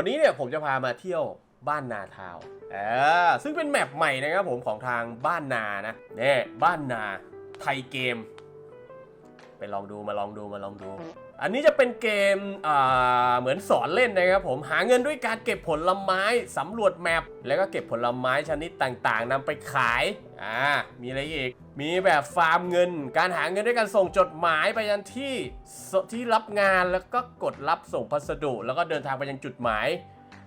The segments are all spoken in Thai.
วันนี้เนี่ยผมจะพามาเที่ยวบ้านนาทาวเออซึ่งเป็นแมปใหม่นะครับผมของทางบ้านนานะเนี่ยบ้านนาไทยเกม ไปลองดูมาลองดูมาลองดู อันนี้จะเป็นเกมเหมือนสอนเล่นนะครับผมหาเงินด้วยการเก็บผลไม้สำรวจแมปแล้วก็เก็บผลไม้ชนิดต่างๆนำไปขายอ่ามีอะไรอีก มีแบบฟาร์มเงิน การหาเงินด้วยการส่งจดหมายไปยังที่ที่รับงานแล้วก็กดรับส่งพัสดุ แล้วก็เดินทางไปยังจุดหมาย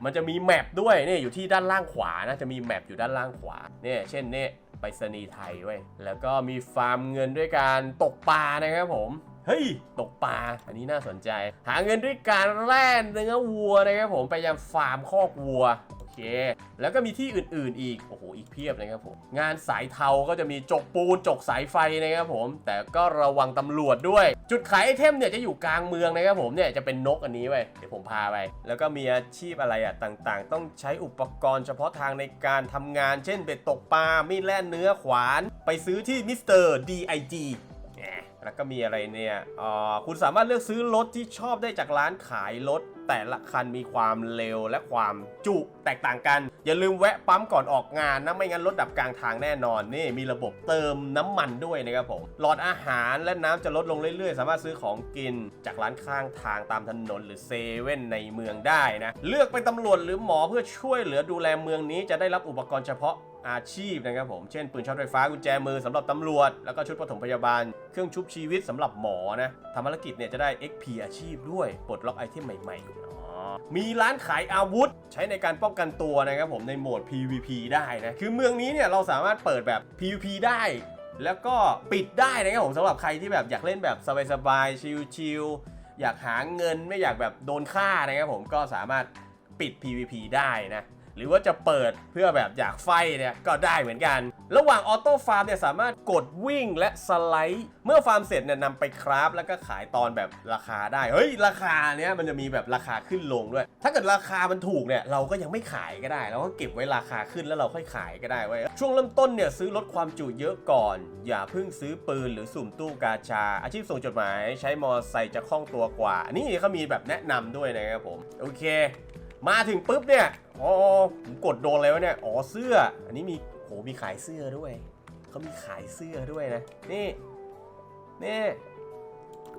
มันจะมีแมปด้วยเนี่ยอยู่ที่ด้านล่างขวานะจะมีแมปอยู่ด้านล่างขวาเนี่ยเช่นเนี่ยไปรษณีไทยเว้ยแล้วก็มีฟาร์มเงินด้วยการตกปลานะครับผม เฮ้ย ตกปลา อันนี้น่าสนใจ หาเงินด้วยการแล่นเนื้อวัวนะครับผม ไปยังฟาร์มคอกวัว โอเค แล้วก็มีที่อื่น ๆ อีก โอ้โห อีกเพียบนะครับผม งานสายเทาก็จะมีจกปูน จกสายไฟนะครับผม แต่ก็ระวังตำรวจด้วย จุดขายไอเทมเนี่ยจะอยู่กลางเมืองนะครับผมเนี่ยจะเป็นนกอันนี้ไว้เดี๋ยวผมพาไป แล้วก็มีอาชีพอะไรอะต่าง ๆ ต้องใช้อุปกรณ์เฉพาะทางในการทำงาน เช่นเบ็ดตกปลา มีดแล่นเนื้อขวาน ไปซื้อที่มิสเตอร์ DIG แล้วก็มีอะไรเนี่ยอ่าคุณสามารถเลือกซื้อรถที่ชอบได้จากร้านขายรถ แต่ละคันมีความเร็วและความจุแตกต่างกัน อย่าลืมแวะปั๊มก่อนออกงานนะ ไม่งั้นรถดับกลางทางแน่นอนนี่มีระบบเติมน้ำมันด้วยนะครับผม หลอดอาหารและน้ำจะลดลงเรื่อยๆ สามารถซื้อของกินจากร้านข้างทางตามถนนหรือเซเว่นในเมืองได้นะ เลือกเป็นตำรวจหรือหมอเพื่อช่วยเหลือดูแลเมืองนี้จะได้รับอุปกรณ์เฉพาะ อาชีพนะครับผม เช่นปืนช็อตไฟฟ้ากุญแจมือสำหรับตำรวจ แล้วก็ชุดปฐมพยาบาล เครื่องชุบชีวิตสำหรับหมอนะทำภารกิจเนี่ยจะได้ XP อาชีพด้วยปลดล็อกไอเทมใหม่ๆอมีร้านขายอาวุธ ใช้ในการป้องกันตัวนะครับผมในโหมด PVP ได้นะ คือเมืองนี้เนี่ยเราสามารถเปิดแบบ PVP ได้ แล้วก็ปิดได้นะครับผมสำหรับใครที่แบบอยากเล่นแบบสบายๆชิลๆอยากหาเงินไม่อยากแบบโดนฆ่านะครับผมก็สามารถปิด PVP ได้นะ หรือว่าจะเปิดเพื่อแบบอยากไฟเนี่ยก็ได้เหมือนกัน ระหว่างออโต้ฟาร์มเนี่ยสามารถกดวิ่งและสไลด์ เมื่อฟาร์มเสร็จเนี่ยนำไปคราฟแล้วก็ขายตอนแบบราคาได้ เฮ้ย ราคาเนี้ยมันจะมีแบบราคาขึ้นลงด้วย ถ้าเกิดราคามันถูกเนี่ยเราก็ยังไม่ขายก็ได้เราก็เก็บไว้ราคาขึ้นแล้วเราค่อยขายก็ได้ไว้ช่วงเริ่มต้นเนี่ยซื้อลดความจุเยอะก่อน อย่าเพิ่งซื้อปืนหรือสุ่มตู้กาชา อาชีพส่งจดหมาย ใช้มอไซค์จะคล่องตัวกว่า นี่เขามีแบบแนะนำด้วยนะครับผม โอเค มาถึงปุ๊บเนี่ย อ๋อผมกดโดนอะไรวะเนี่ย อ๋อเสื้อ อันนี้มีโหมีขายเสื้อด้วย เขามีขายเสื้อด้วยนะ นี่ นี่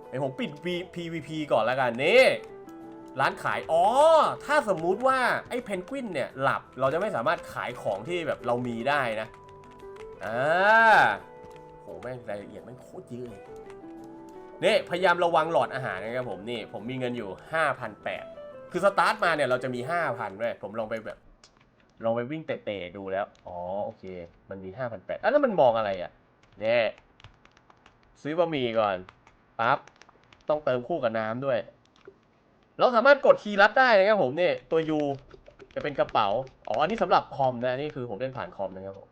ไอผมปิด PVP ก่อนแล้วกัน นี่ ร้านขาย อ๋อ ถ้าสมมุติว่าไอ้เพนกวินเนี่ยหลับ เราจะไม่สามารถขายของที่แบบเรามีได้นะ อ่า โห แม่งรายละเอียดแม่งโคตรเยอะเลยนี่พยายามระวังหลอดอาหารนะครับผม นี่ ผมมีเงินอยู่ 5,800 คือสตาร์ทมาเนี่ยเราจะมี5,000ด้วยผมลองไปแบบ ลองไปวิ่งเตะๆดูแล้ว อ๋อโอเค มันมี5,800อะแล้วมันมองอะไรอะเนี่ยซื้อบะหมี่ก่อนปั๊บต้องเติมคู่กับน้ำด้วย เราสามารถกดคีย์ลัดได้นะครับผมเนี่ยตัว U จะเป็นกระเป๋า อ๋อ อันนี้สำหรับคอมนะ นี่คือผมเล่นผ่านคอมนะครับผม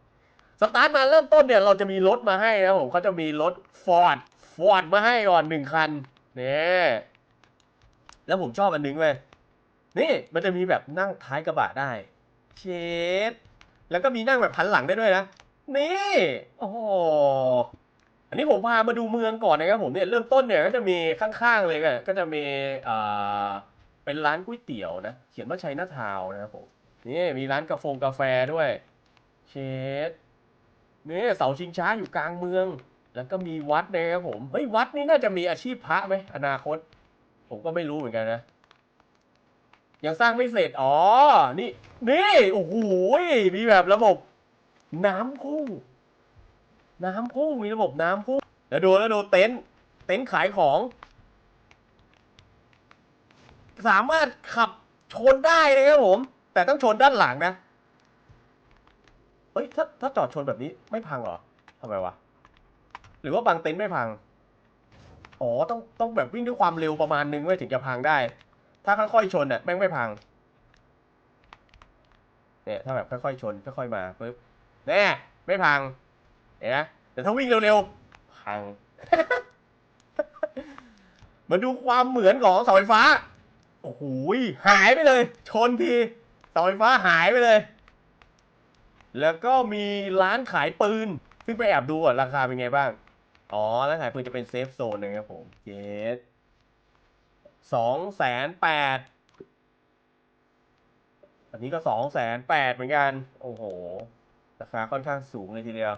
สตาร์ทมาเริ่มต้นเนี่ย เราจะมีรถมาให้นะครับผมเขาจะมีรถฟอร์ดฟอร์ดมาให้ก่อนหนึ่งคันเนี่ยแล้วผมชอบอันนึงเว้ย นี่มันจะมีแบบนั่งท้ายกระบะได้เชดแล้วก็มีนั่งแบบพันหลังได้ด้วยนะ นี่ โอ้โหอันนี้ผมพามาดูเมืองก่อนนะครับผมเนี่ยเริ่มต้นเนี่ยก็จะมีข้างๆเลยก็ก็จะมีอ่าเป็นร้านก๋วยเตี๋ยวนะ เขียนว่าชัยนาทาวน์นะครับผมนี่มีร้านกาแฟกาแฟด้วย เชดนี่เสาชิงช้าอยู่กลางเมือง แล้วก็มีวัดนะครับผมเฮ้ยวัดนี่น่าจะมีอาชีพพระไหมอนาคต ผมก็ไม่รู้เหมือนกันนะ ยังสร้างไม่เสร็จ อ๋อ นี่ นี่ โอ้โห มีแบบระบบ น้ำพุ่ง น้ำพุ่ง มีระบบน้ำพุ่ง แล้วดูแล้วดูเต็นท์ เต็นท์ขายของ สามารถขับชนได้นะครับผม แต่ต้องชนด้านหลังนะ เฮ้ย ถ้าถ้าจอดชนแบบนี้ไม่พังเหรอทำไมวะ หรือว่าบางเต็นท์ไม่พัง อ๋อ ต้องต้องแบบวิ่งด้วยความเร็วประมาณนึงไว้ถึงจะพังได้ ถ้าค่อยๆชนเนี่ยแม่งไม่พัง เนี่ยถ้าแบบค่อยๆชนค่อยๆมาปุ๊บแน่ไม่พังเห็นไหมแต่ถ้าวิ่งเร็วๆพังมาดูความเหมือนของเสาไฟฟ้า โอ้โหหายไปเลย ชนทีเสาไฟฟ้าหายไปเลย แล้วก็มีร้านขายปืน ซึ่งไปแอบดูก่อนราคาเป็นไงบ้าง อ๋อ ร้านขายปืนจะเป็นเซฟโซนนะครับผมเยส สองแสนแปดอันนี้ก็สองแสนแปดเหมือนกัน โอ้โห ราคาค่อนข้างสูงเลยทีเดียว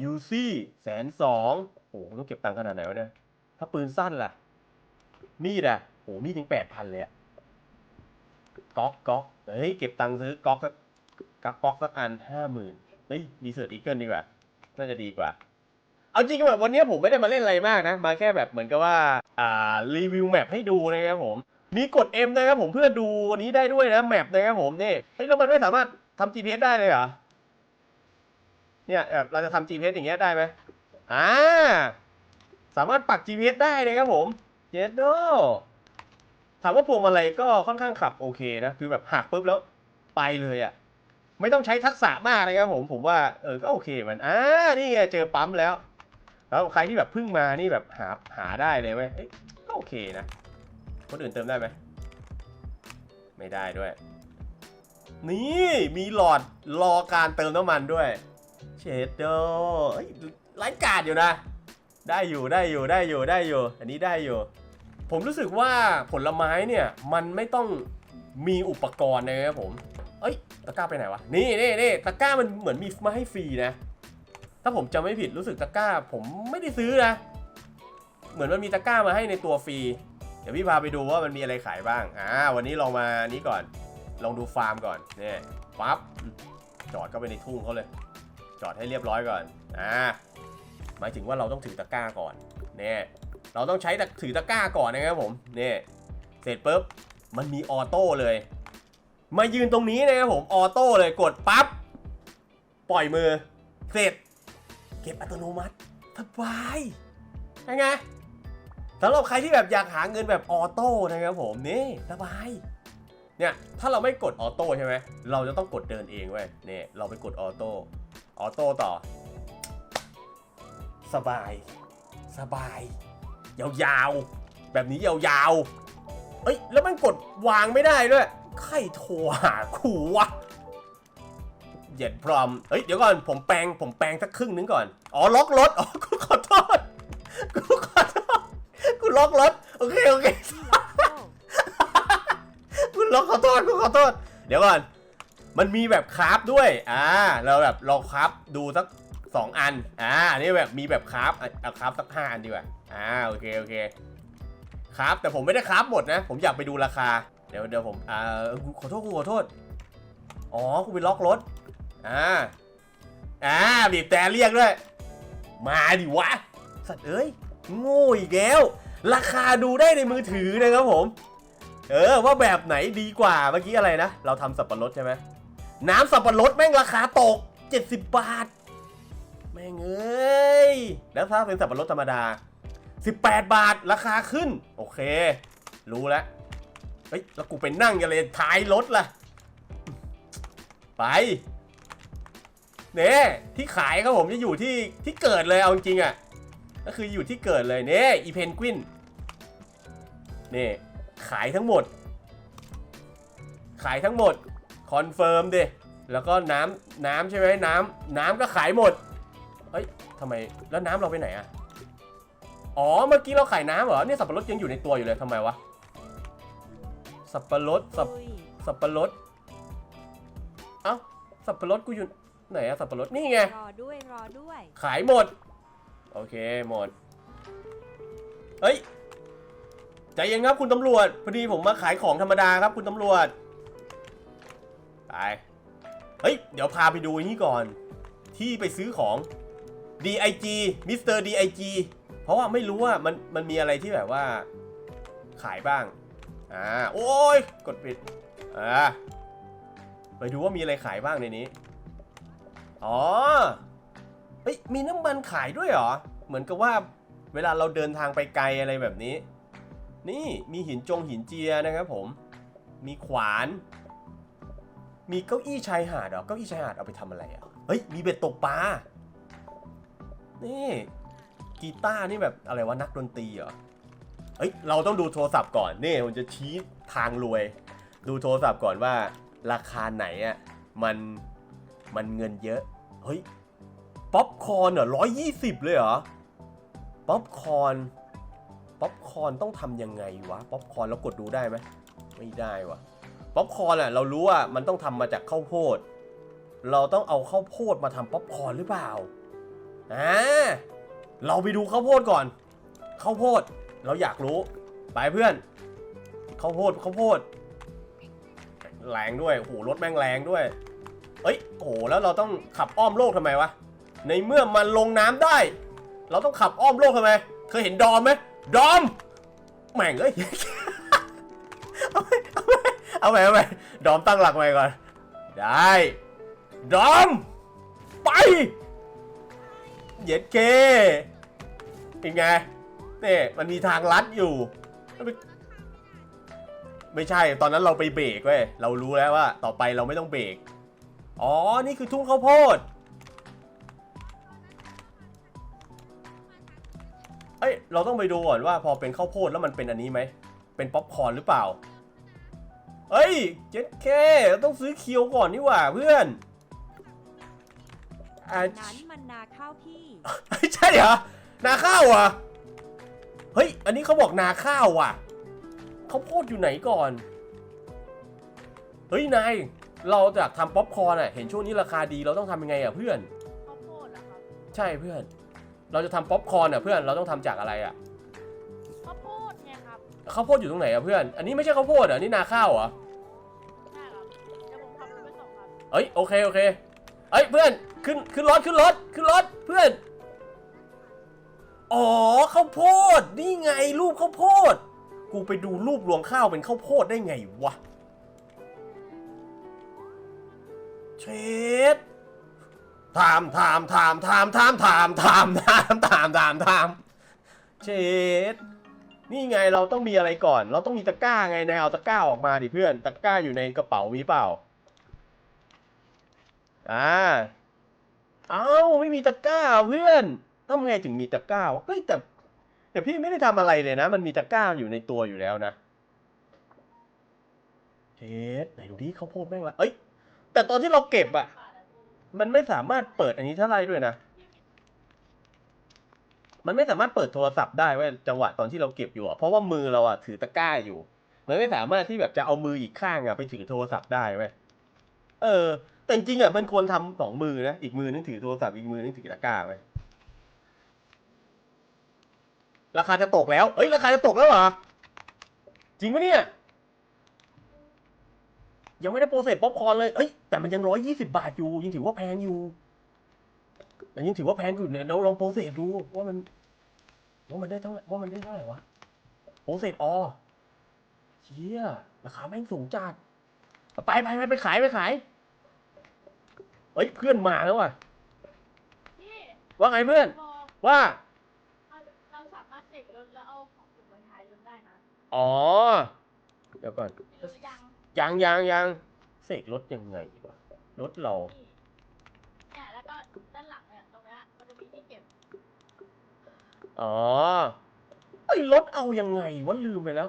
ยูซี่แสนสองโอ้โหต้องเก็บตังค์ขนาดไหนวะเนี่ย ถ้าปืนสั้นล่ะ มีดอะโอ้โหมีดถึงแปดพันเลยอะก๊อกก๊อกเฮ้ย เก็บตังค์ซื้อก๊อกสักก๊อกก๊อกสักอันห้าหมื่นเฮ้ยดีเซิร์ตอีเกิลดีกว่า น่าจะดีกว่า เอาจริงแบบวันนี้ผมไม่ได้มาเล่นอะไรมากนะ มาแค่แบบเหมือนกับว่า รีวิวแมปให้ดูนะครับผม มีกด M นะครับผมเพื่อดูอันนี้ได้ด้วยนะแมปนะครับผมนี่เฮ้ยแล้วมันไม่สามารถทำ GPS ได้เลยเหรอเนี่ยแบบเราจะทำ GPS อย่างเงี้ยได้ไหมอ่าสามารถปัก GPS ได้นะครับผมเจโดถามว่าพวงมาลัยก็ค่อนข้างขับโอเคนะคือแบบหักปุ๊บแล้วไปเลยอะ่ะไม่ต้องใช้ทักษะมากนะครับผมผมว่าเออก็โอเคเหมันอ่านี่ไงเจอปั๊มแล้ว แล้วใครที่แบบเพิ่งมานี่แบบหาหาได้เลยเว้ยเอ้ยก็โอเคนะ คนอื่นเติมได้ไหมไม่ได้ด้วย นี่มีหลอดรอการเติมน้ำมันด้วย เชดโดเฮ้ยไร้กาดอยู่นะ ได้อยู่ได้อยู่ได้อยู่ได้อยู่ อันนี้ได้อยู่ ผมรู้สึกว่าผลไม้เนี่ยมันไม่ต้องมีอุปกรณ์นะครับผม เอ้ยตะกร้าไปไหนวะ นี่นี่นี่ตะกร้ามันเหมือนมีมาให้ฟรีนะ ถ้าผมจำไม่ผิดรู้สึกตะกร้า ผมไม่ได้ซื้อนะ เหมือนมันมีตะกร้ามาให้ในตัวฟรี เดี๋ยวพี่พาไปดูว่ามันมีอะไรขายบ้าง อ่า วันนี้ลองมานี้ก่อน ลองดูฟาร์มก่อนเนี่ยปั๊บ จอดเข้าไปในทุ่งเขาเลย จอดให้เรียบร้อยก่อน อ่า หมายถึงว่าเราต้องถือตะกร้าก่อน เนี่ยเราต้องใช้ตะถือตะกร้าก่อนนะครับผม เนี่ยเสร็จปุ๊บ มันมีออโต้เลย มายืนตรงนี้นะครับผม ออโต้เลย กดปั๊บ ปล่อยมือ เสร็จ ก็บอัตโนมัติสบายยังไงสำหรับใครที่แบบอยากหาเงินแบบออโต้นะครับผมนี่สบายเนี่ยถ้าเราไม่กดออโต้ใช่ไหมเราจะต้องกดเดินเองเว้ยเนี่ยเราไปกดออโต้ออโต้ต่อ สบาย สบาย ยาวๆ แบบนี้ยาวๆ เอ้ย แล้วมันกดวางไม่ได้ด้วย ใครโทรหาขู่วะ เหย็ดพร้อมเฮ้ยเดี๋ยวก่อนผมแปลงผมแปลงสักครึ่งนึงก่อน อ๋อล็อกรถ อ๋อกูขอโทษกูขอโทษกูล็อกรถ โอเคโอเคกูล็อกขอโทษกูขอโทษ เดี๋ยวก่อน มันมีแบบคราฟด้วย อ่า เราแบบลองคราฟดูสักสองอัน อ่า นี่แบบมีแบบคราฟอะเอาคราฟสักห้าอันดีกว่า อ่า โอเคโอเคคราฟแต่ผมไม่ได้คราฟหมดนะ ผมอยากไปดูราคา เดี๋ยวเดี๋ยวผม อ่าขอโทษกูขอโทษ อ๋อ กูไปล็อกรถ อ่า อ่าบีบแต่เรียกด้วย มาดิวะ สัตว์เอ้ย โง่อีกแล้ว ราคาดูได้ในมือถือนะครับผม เออ ว่าแบบไหนดีกว่า เมื่อกี้อะไรนะ เราทำสับปะรดใช่ไหม น้ำสับปะรดแม่งราคาตก 70 บาท แม่งเอ้ย แล้วถ้าเป็นสับปะรดธรรมดา 18 บาท ราคาขึ้น โอเค รู้แล้วเฮ้ย แล้วกูไปนั่งกันเลยท้ายรถล่ะ ไป เนี่ยที่ขายครับผมจะอยู่ที่ที่เกิดเลยเอาจริงๆอะก็คืออยู่ที่เกิดเลยเนี่ยอีเพนกวินนี่ขายทั้งหมด ขายทั้งหมดคอนเฟิร์มดิแล้วก็น้ำน้ำใช่ไหมน้ำน้ำก็ขายหมดเอ้ยทำไมแล้วน้ำเราไปไหนอะอ๋อเมื่อกี้เราขายน้ำเหรอเนี่ยสับปะรดยังอยู่ในตัวอยู่เลยทำไมวะสับปะรดสับสับปะรดเอ้าสับปะรดกูอยู่ ไหนอะสับปะรดนี่ไง รอด้วยรอด้วย ขายหมด โอเคหมด เฮ้ยใจเย็นครับคุณตำรวจ พอดีผมมาขายของธรรมดาครับคุณตำรวจไปเฮ้ย เดี๋ยวพาไปดูนี่ก่อน ที่ไปซื้อของ DIG มิสเตอร์ DIG เพราะว่าไม่รู้ว่ามันมันมีอะไรที่แบบว่า ขายบ้าง อ่า โอ้ย กดปิด อ่า ไปดูว่ามีอะไรขายบ้างในนี้ อ๋อ เฮ้ย มีน้ำมันขายด้วยเหรอ เหมือนกับว่าเวลาเราเดินทางไปไกลอะไรแบบนี้ นี่มีหินจงหินเจียนะครับผม มีขวาน มีเก้าอี้ชายหาดเหรอ เก้าอี้ชายหาดเอาไปทำอะไรอะ เฮ้ย มีเบ็ดตกปลา นี่กีตาร์นี่แบบอะไรวะนักดนตรีเหรอ เฮ้ย เราต้องดูโทรศัพท์ก่อน นี่ผมจะชี้ทางรวย ดูโทรศัพท์ก่อนว่าราคาไหนอะมันมันเงินเยอะ เฮ้ย ป๊อปคอนเหรอร้อยยี่สิบเลยเหรอ ป๊อปคอน ป๊อปคอนต้องทำยังไงวะ ป๊อปคอนแล้วกดดูได้ไหม ไม่ได้วะป๊อปคอนอะ เรารู้ว่ามันต้องทำมาจากข้าวโพด เราต้องเอาข้าวโพดมาทำป๊อปคอนหรือเปล่า อ่า เราไปดูข้าวโพดก่อน ข้าวโพด เราอยากรู้ ไปเพื่อน ข้าวโพดข้าวโพด แรงด้วยโอ้โหรถแม่งแรงด้วย เอ้ยโอ้โหแล้วเราต้องขับอ้อมโลกทำไมวะ ในเมื่อมันลงน้ำได้ เราต้องขับอ้อมโลกทำไม เคยเห็นดอมไหมดอม แม่งเอ้ยเอาไปเอาไปเอาไปเอาไปดอมตั้งหลักไว้ก่อน ได้ ดอม ไป เย็ดเคเป็นไงนี่มันมีทางลัดอยู่ ไม่ใช่ ตอนนั้นเราไปเบรกเว้ย เรารู้แล้วว่า ต่อไปเราไม่ต้องเบรก อ๋อ นี่คือทุ่งข้าวโพด เอ้ย เราต้องไปดูก่อนว่าพอเป็นข้าวโพดแล้วมันเป็นอันนี้ไหม เป็นป๊อปคอร์นหรือเปล่า เอ้ย เจ็ดเคเราต้องซื้อเคียวก่อนนี่หว่าเพื่อนอ่านั้นมันนาข้าวพี่ ใช่เหรอ นาข้าวเหรอะ เฮ้ย อันนี้เขาบอกนาข้าวว่ะข้าวโพดอยู่ไหนก่อน เฮ้ย นาย เราจะทำป๊อปคอร์นอะเห็นช่วงนี้ราคาดีเราต้องทำยังไงอะเพื่อน ข้าวโพดเหรอครับใช่เพื่อน เราจะทำป๊อปคอร์นอะเพื่อนเราต้องทำจากอะไรอะข้าวโพดไงครับข้าวโพดอยู่ตรงไหนอะเพื่อน อันนี้ไม่ใช่ข้าวโพดเหรอะนี่นาข้าวเหรอใช่ครับเดี๋ยวผมขับรถไปส่งครับเอ้ยโอเคโอเคเอ้ยเพื่อนขึ้นขึ้นรถขึ้นรถขึ้นรถเพื่อนอ๋อข้าวโพดนี่ไงรูปข้าวโพด กูไปดูรูปรวงข้าวเป็นข้าวโพดได้ไงวะ เชดถามถามถามถามถามถามถามถามถามถามถามเชดนี่ไงเราต้องมีอะไรก่อน เราต้องมีตะกร้าไงนายเอาตะกร้าออกมาดิเพื่อน ตะกร้าอยู่ในกระเป๋ามีเปล่า อ่า เอ้าไม่มีตะกร้าเพื่อนทำไงถึงมีตะกร้าเฮ้ยแต่แต่พี่ไม่ได้ทำอะไรเลยนะ มันมีตะกร้าอยู่ในตัวอยู่แล้วนะเช็ดไหนดูดิเขาวโพดแม่งละเอ้ย แต่ตอนที่เราเก็บอะมันไม่สามารถเปิดอันนี้เท่าไรด้วยนะ มันไม่สามารถเปิดโทรศัพท์ได้เว้ยจังหวะตอนที่เราเก็บอยู่อะเพราะว่ามือเราอะถือตะกร้าอยู่ มันไม่สามารถที่แบบจะเอามืออีกข้างอะไปถือโทรศัพท์ได้เว้ย เออ แต่จริงอะมันควรทำสองมือนะ อีกมือนึงถือโทรศัพท์ อีกมือนึงถือตะกร้าไว้ราคาจะตกแล้ว เอ้ย ราคาจะตกแล้วเหรอ จริงปะเนี่ย ยังไม่ได้โปรเซสป๊อปคอร์นเลยเอ้ยแต่มันยังร้อยยี่สิบาทอยู่ยังถือว่าแพงอยู่แต่ยังถือว่าแพงอยู่เนี่ยเราลองโปรเซสดูว่ามันว่ามันได้เท่าไหร่ว่ามันได้เท่าไหร่วะโปรเซสออเชี่ยราคาแม่งสูงจัดไปไปไปไปขายไปขายเฮ้ยเพื่อนมาแล้วว่ะพี่ว่าไงเพื่อนพอว่าเราเราสามารถเสกรถแล้วเอาของอยู่บนท้ายรถได้นะอ๋อเดี๋ยวก่อนหรือ ยังยังยังยังเสกรถยังไงวะรถเราพี่เนี่ยแล้วก็ด้านหลังเนี่ยตรงเนี้ยมันจะมีที่เก็บอ๋อไอ้ยรถเอายังไงวะลืมไปแล้ว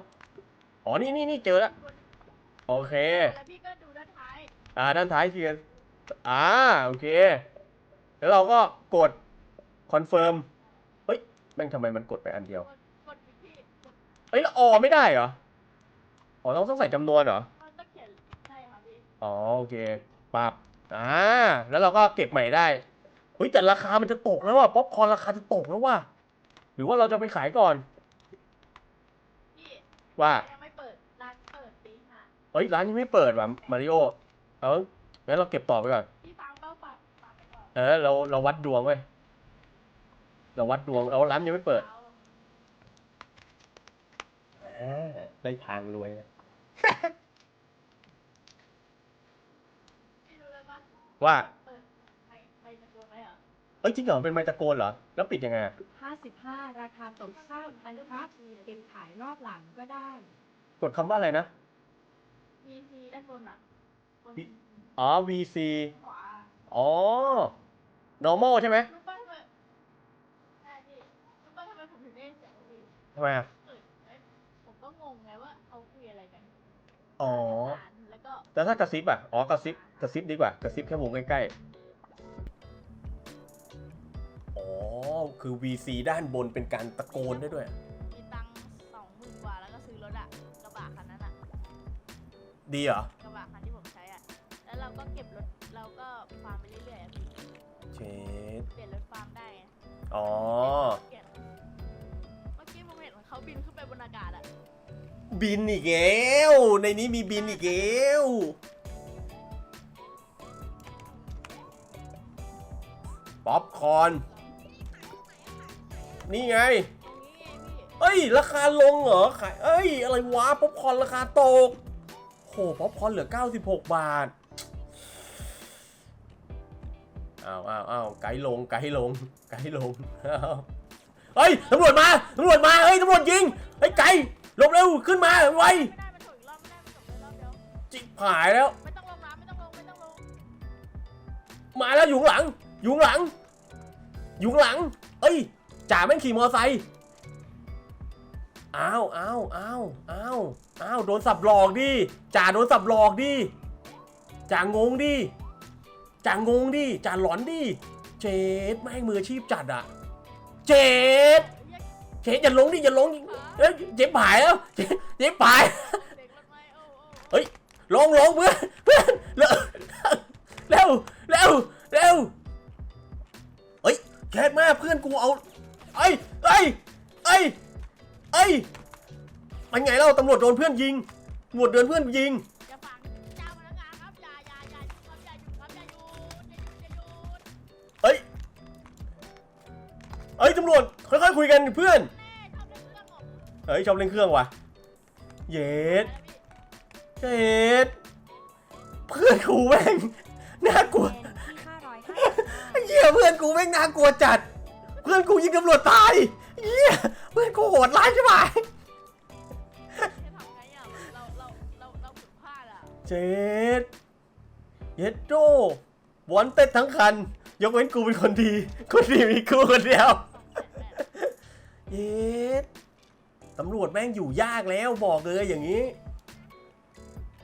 อ๋อนี่นี่นี่เจอแล้ว โอเค แล้วพี่ก็ดูด้านท้ายอ่าด้านท้ายเชียร์อ่าโอเค แล้วเราก็กดคอนเฟิร์มเฮ้ยแม่งทำไมมันกดไปอันเดียว กดกดพี่พี่กดเอ้ยแล้วออไม่ได้เหรอ อ๋อต้องต้องใส่จำนวนเหรอ อ๋อโอเคปรับอ่าแล้วเราก็เก็บใหม่ได้เฮ้ยแต่ราคามันจะตกแล้วว่ะป๊อปคอร์นราคาจะตกแล้วว่ะหรือว่าเราจะไปขายก่อน พี่ว่ายังไม่เปิดร้านเปิดตีห้าเฮ้ยร้านยังไม่เปิดว่ะมาริโอเอองั้นเราเก็บต่อไปก่อน พี่ฟังเป้าปัดปัดไปก่อนเออเราเราวัดดวงเว้ยเราวัดดวงเอาร้านยังไม่เปิดอาอ่าได้ทางรวยนะ พี่รู้เลยปะ ว่าเปิดไปไปตะโกนไหมอะเอ้ยจริงเหรอเป็นไมค์ตะโกนเหรอ แล้วปิดยังไงอะ55 ราคาตกเศร้าอันครับเก็บขายรอบหลังก็ได้ กดคำว่าอะไรนะมีทีด้านบนอะบนพี่อ๋อ VC ขวาอ๋อ normal ใช่ไหมรู้ป่ะทำไมใช่พี่รู้ป่ะทำไมผมถึงได้เสียงพี่ทำไมอะเออเอ้ยผมก็งงไงว่าเขาคุยอะไรกันอ๋อแล้วก็ แต่ถ้ากระซิบอะ อ๋อกระซิบกระซิบดีกว่ากระซิบแค่มุมใกล้ๆ อ๋อ คือ VC ด้านบนเป็นการตะโกนได้ด้วย มีตังสองหมื่นกว่าแล้วก็ซื้อรถอะกระบะคันนั้นอะดีเหรอ กระบะคันที่ผมใช้อะแล้วเราก็เก็บรถเราก็ฟาร์มไปเรื่อยๆเชดเปลี่ยนรถฟาร์มได้อ๋อเเมื่อกี้ผมเห็นเขาบินขึ้นไปบนอากาศอะ บินอีกแล้วในนี้มีบินอีกแล้วป๊อปคอร์นนี่ไง เอ้ย ราคาลงเหรอ ขาย เอ้ย อะไรวะ ป๊อปคอร์นราคาตก โห ป๊อปคอร์นเหลือ 96 บาทอ้าวอ้าวอ้าวไกด์ลง ไกด์ลง ไกด์ลงเฮ้ย ตำรวจมา ตำรวจมา เฮ้ย ตำรวจยิง เฮ้ย ไกด์ ลบเร็วขึ้นมาไวไม่ได้มันถอยอีกรอบไม่ได้มันถอยอีกรอบเดียวจิบหายแล้ว ไม่ต้องลงน้ำไม่ต้องลงไม่ต้องลงมาแล้วอยู่ข้างหลัง อยู่ข้างหลัง อยู่ข้างหลัง เอ้ยจ่าแม่งขี่มอไซค์อ้าวอ้าวอ้าวอ้าวอ้าวโดนสับหลอกดิจ่าโดนสับหลอกดิจ่างงดิจ่างงดิจ่าหลอนดิเจ็ดแม่งมืออาชีพจัดอะเจ็ด จ็ดอย่าลงดิอย่าลงดิเอ้ยเจ็บหายแล้วเจ็บเจ็บหายเด็กรถไฟโอ้โอ้ลงลงเพื่อนเพื่อนเร็วเร็วเร็วเร็วเอ้ยแคทมาเพื่อนกูเอาเอ้ยเอ้ยเอ้ยเอ้ยเป็นไงเล่าตำรวจโดนเพื่อนยิงตำรวจโดนเพื่อนยิงอย่าฟังเจ้าพนักงานครับอย่าอย่าอย่าหยุดครับอย่าหยุดครับอย่าหยุดอย่าหยุดเอ้ยเอ้ยตำรวจค่อยๆคุยกันเพื่อน เล่นเครื่องออกเฮ้ยชอบเล่นเครื่องว่ะ เย็ดไปแล้วพี่เย็ดเพื่อนกูแม่งน่ากลัวเป็นที่ห้าร้อยห้าไอ้เหี้ยเพื่อนกูแม่งน่ากลัวจัด เพื่อนกูยิงตำรวจตายเหี้ยเพื่อนกูโหดร้ายใช่ไหมจะทำไงอะเราเราเราเราผิดพลาดอะเจ็ดเย็ดโดวอนเต็ดทั้งคัน ยกเว้นกูเป็นคนดี คนดีมีกูคนเดียว เย็ด ตำรวจแม่งอยู่ยากแล้วบอกเลยอย่างนี้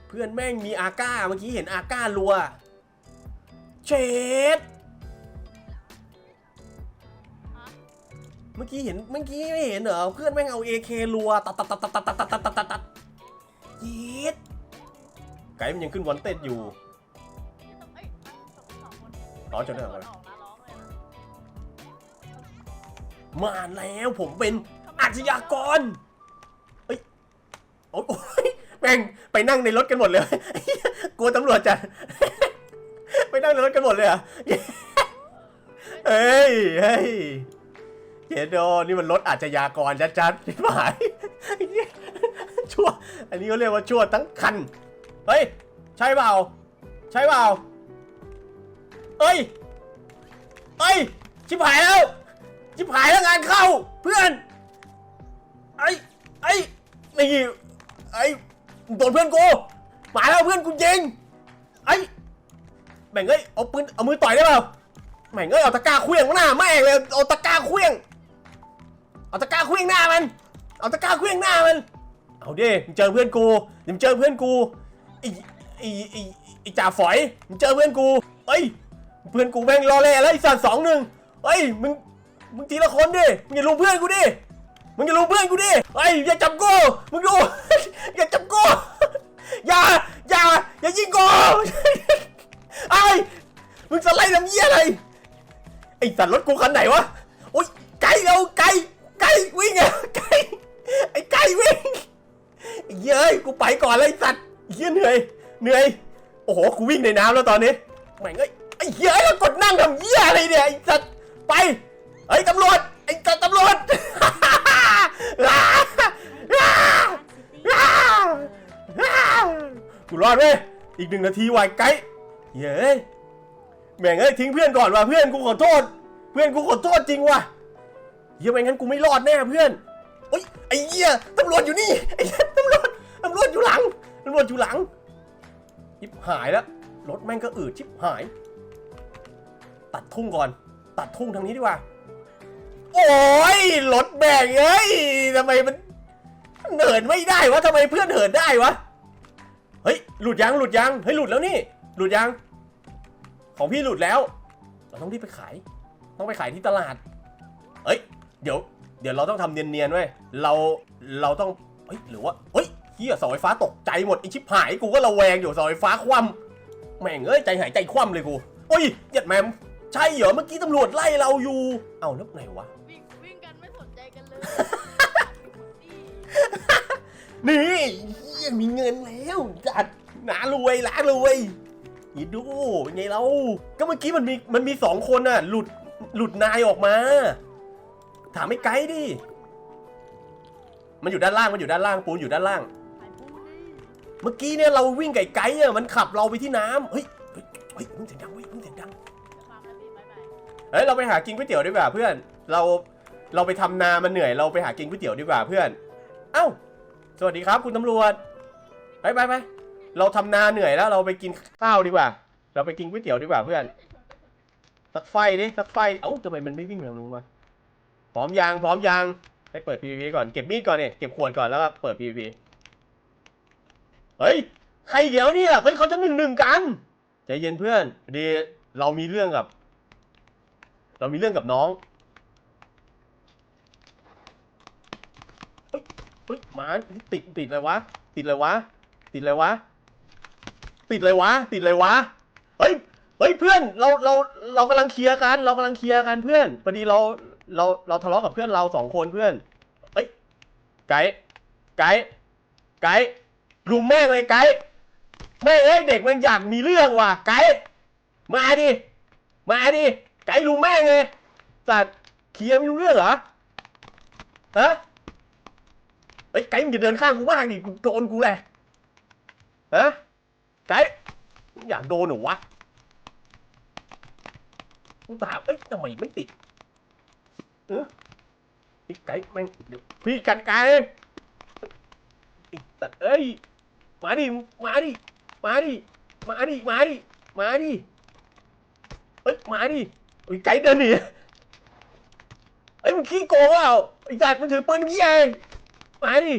เพื่อนแม่งมีอาก้าเมื่อกี้เห็นอาก้ารัวเจดเมื่อกี้เห็นเมื่อกี้ไม่เห็นเหรอเพื่อนแม่งเอา AK รัวตัดตัดตัดตัดตัดตัดตัดตัดตัดตัดตัดยีดไก่มันยังขึ้นวันเต็ดอยู่นี่ต้องเอ้ยมันส่งสองคนอ๋อจำได้หรอออกนะร้องเลยนะมาแล้วผมเป็น อาชญากรเอ้ยโอ๊ยแม่งไปนั่งในรถกันหมดเลย กลัวตำรวจจะไปนั่งในรถกันหมดเลยอะเฮ้ยเฮ้ยเจโดนี่มันรถอาชญากรชัดๆที่หมายชั่ว อันนี้เขาเรียกว่าชั่วทั้งคัน เฮ้ย ใช่เปล่า ใช่เปล่าเอ้ยเอ้ย ชิบหายแล้ว ชิบหายแล้วงานเข้า เพื่อน อ้ไอ้นี่ไอ้โดนเพื่อนกูมาแล้วเพื่อนกูยิงไอ้แม่งเอ้ยเอาปืนเอามือต่อยได้เปล่าแม่งเอ้ยเอาตะกร้าเคลี้ยงหน้าแม่งเลยเอาตะกร้าเคลี้ยงเอาตะกร้าเคลี้ยงหน้ามัน เอาตะกร้าเคลี้ยงหน้ามันเอาดิมึงเจอเพื่อนกูมึงเจอเพื่อนกูไอ้ไอ้ไอ้ไอ้จ่าฝอยมึงเจอเพื่อนกูเอ้ยเพื่อนกูแม่งรอแล่แล้วไอ้สัตว์สองหนึ่งเฮ้ยมึงมึงทีละคนดิมึงอย่าลุมเพื่อนกูดิ มึงอย่าลุมเพื่อนกูดิเฮ้ยอย่าจับกู มึงดู อย่าจับกู อย่า อย่า อย่ายิงกู ไอ้ยมึงสไลด์ทำเยี่ยอะไร ไอ้สัตว์รถกูคันไหนวะ โอ๊ยไก่เราไก่ไก่วิ่งอะไก่ไอ้ไก่วิ่งไอ้เย้ยกูไปก่อนเลยสัตว์เหี้ยเหนื่อย เหนื่อย โอ้โห กูวิ่งในน้ำแล้วตอนนี้แม่งเอ้ยไอ้เหี้ยแล้วกดนั่งทำเหี้ยอะไรเนี่ยไอ้สัตว์ไป เฮ้ยตำรวจ ไอ้สัตว์ตำรวจ อดเว้ย อีกหนึ่งนาทีไหวไกด์เย้ยแม่งเอ้ยทิ้งเพื่อนก่อนว่ะเพื่อนกูขอโทษ เพื่อนกูขอโทษจริงว่ะเหี้ยม่งั้นกูไม่รอดแน่เพื่อนโอ้ยไอ้เหี้ยตำรวจอยู่นี่ไอ้เหี้ยตำรวจตำรวจอยู่หลังตำรวจอยู่หลังชิบหายแล้วรถแม่งก็อืดชิบหาย ตัดทุ่งก่อน ตัดทุ่งทางนี้ดีกว่า โอ้ยรถแบ่งเอ้ยทำไมมันเหินไม่ได้วะทำไมเพื่อนเหินได้วะ เฮ้ยหลุดยังหลุดยังเฮ้ยหลุดแล้วนี่ หลุดยัง ของพี่หลุดแล้ว เราต้องรีบไปขาย ต้องไปขายที่ตลาดเอ้ย เดี๋ยว เดี๋ยวเราต้องทำเนียนๆไว้ยเราเราต้องเฮ้ยหรือว่าเฮ้ยเฮียเสาไฟฟ้าตกใจหมดไอชิบหายกูก็ระแวงอยู่เสาไฟฟ้าคว่ำแม่งเอ้ยใจหายใจคว่ำเลยกูโอ้ยเหยัดแมมใช่เหรอเมื่อกี้ตำรวจไล่เราอยู่ เอ้าแล้วไงวะวิ่งวิ่งกันไม่สนใจกันเลยน นี่ี่เหี้ยมีเงินแล้วจัดหนารวยหลารวยนี่ดูไงเราก็เมื่อกี้มันมีมันมีสองคนน่ะ หลุดหลุดนายออกมา ถามไอ้ไกด์ดิ มันอยู่ด้านล่างมันอยู่ด้านล่างปูนอยู่ด้านล่าง เมื่อกี้เนี่ยเราวิ่งไก่ไก่อะมันขับเราไปที่น้ำเฮ้ยเฮ้ยเฮ้ยเพิ่งเสียงดังเว้ยเพิ่งเสียงดังเฮ้ยเราไปหากินก๋วยเตี๋ยวดีกว่าเพื่อน เราเราไปทำนามันเหนื่อยเราไปหากินก๋วยเตี๋ยวดีกว่าเพื่อน เอ้า สวัสดีครับคุณตำรวจ ไปไปไปเราทำนาเหนื่อยแล้วเราไปกินข้าวดีกว่า เราไปกินก๋วยเตี๋ยวดีกว่าเพื่อนสักไฟดิสักไฟเอ้าทำไมมันไม่วิ่งแบบนู้นวะพร้อมยางพร้อมยางไปเปิด PVP ก่อนเก็บมีดก่อนเนี่ยเก็บขวดก่อนแล้วก็เปิด PVP เฮ้ยใครเดี๋ยวเนี่ยเฮ้ยเขาจะหนึ่งหนึ่งกันใจเย็นเพื่อนดีเรามีเรื่องกับ เรามีเรื่องกับน้องเฮ้ยเฮ้ยหมาติดติดอะไรวะ ติดอะไรวะ ติดอะไรวะ ติดอะไรวะ ติดอะไรวะ เฮ้ย เฮ้ยเพื่อน เรา เรา เรากำลังเคลียร์กัน เรากำลังเคลียร์กันเพื่อนพอดีเรา เรา เราทะเลาะกับเพื่อนเราสองคนเพื่อน เฮ้ย ไก่ไก่ไก่รุมแม่งเลยไก่แม่งเอ้ยเด็กมันอยากมีเรื่องว่ะไก่มาดิ มาดิ ไก่ลุงแม่งเลยสัตว์เคลียร์ไม่รู้เรื่องเหรอ ฮะเฮ้ยไก่มึงจะเดินข้างกูบ้างดิกูโดนกูแหละ ฮะไก่มึงอยากโดนหรอวะกูถามเอ้ยทำไมไม่ติดเออพี่ไก่แม่งเดี๋ยวพี่กันไก่เองไอ้สัตว์เอ้ยมาดิมาดิมาดิมาดิมาดิมาดิเฮ้ยมาดิไอ้ไก่เดินหนีไอ้ยมึงขี้โกงเปล่าไอ้จัดมันถือปืนยี่เองมาดิ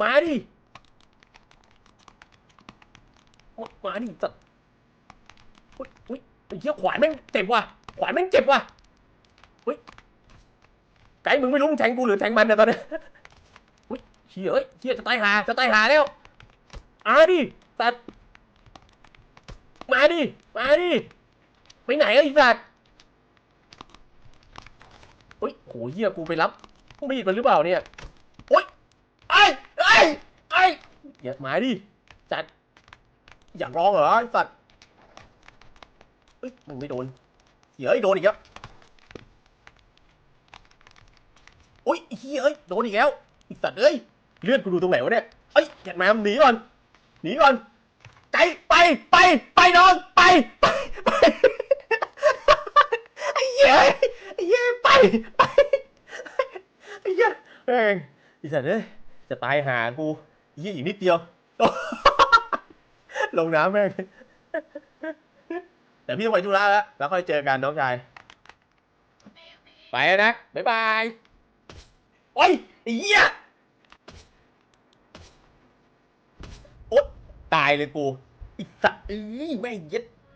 มาดิมามาดิจัดอุ้ยอุ้ยไอ้เหี้ยขวานแม่งเจ็บว่ะ ขวานแม่งเจ็บว่ะอุ้ยไก่มึงไม่รู้มึงแทงกูหรือแทงมันเนี่ยตอนนี้อุ้ยเชี่ยเอ้ยเชี่ยจะตายหาจะตายหาแล้วอ่าดิตัดมาดิมาดิไปไหนไอ้สัตว์เฮ้ยโหเหี้ยกูไปรับมีดมันหรือเปล่าเนี่ย อ้ไอ้ไอ้อย่ามาดิ จัด อยากร้องเหรอไอ้สัตว์เฮ้ยมึงไม่โดนเหี้ยเอ้โดนอีกแล้วโอ๊ยเหี้ยเอ้ยโดนอีกแล้วไอ้สัตว์เอ้ยเลือดกูดูตรงไหนวะเนี่ยเอ้ยอย่ามาหนีก่อนหนีก่อนไกไปไปไปน้องไปไปไปไอ้เหี้ยไอ้เหี้ยไปไปไอ้เหี้ยแม่งไอ้สัตว์เอ้ย จะตายหากูไอ้เหี้ยอีกนิดเดียว ลงน้ำแม่งแต่พี่ต้องไปธุระแล้ว แล้วค่อยเจอกันน้องชาย ไปนะ บ๊ายบาย โอ้ยไอ้เหี้ยโอ๊ยตายเลยกู อีสัตว์เอ้ยแม่งเย็ด